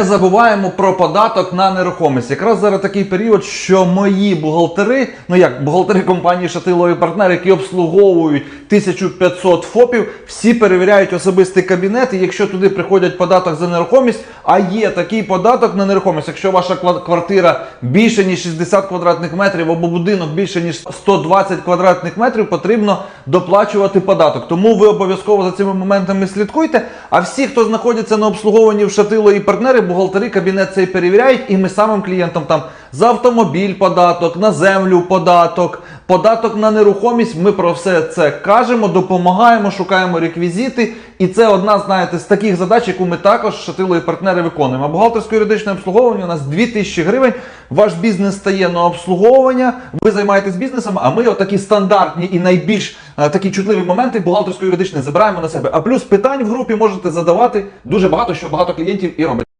Не забуваємо про податок на нерухомість. Якраз зараз такий період, що мої бухгалтери, ну як бухгалтери компанії Шатило і партнери, які обслуговують 1500 ФОПів, всі перевіряють особистий кабінет. І якщо туди приходять податок за нерухомість, а є такий податок на нерухомість, якщо ваша квартира більше ніж 60 квадратних метрів або будинок більше ніж 120 квадратних метрів, потрібно доплачувати податок. Тому ви обов'язково за цими моментами слідкуйте. А всі, хто знаходиться на обслуговуванні в Шатило і партнери, бухгалтери кабінет цей перевіряють, і ми самим клієнтам там за автомобіль податок, на землю податок, податок на нерухомість. Ми про все це кажемо, допомагаємо, шукаємо реквізити. І це одна, знаєте, з таких задач, яку ми також Шатило і партнери виконуємо. А бухгалтерсько-юридичне обслуговування у нас 2000 гривень. Ваш бізнес стає на обслуговування. Ви займаєтесь бізнесом, а ми отакі стандартні і найбільш е, такі чутливі моменти бухгалтерсько-юридичне забираємо на себе. А плюс питань в групі можете задавати дуже багато, що багато клієнтів і робить.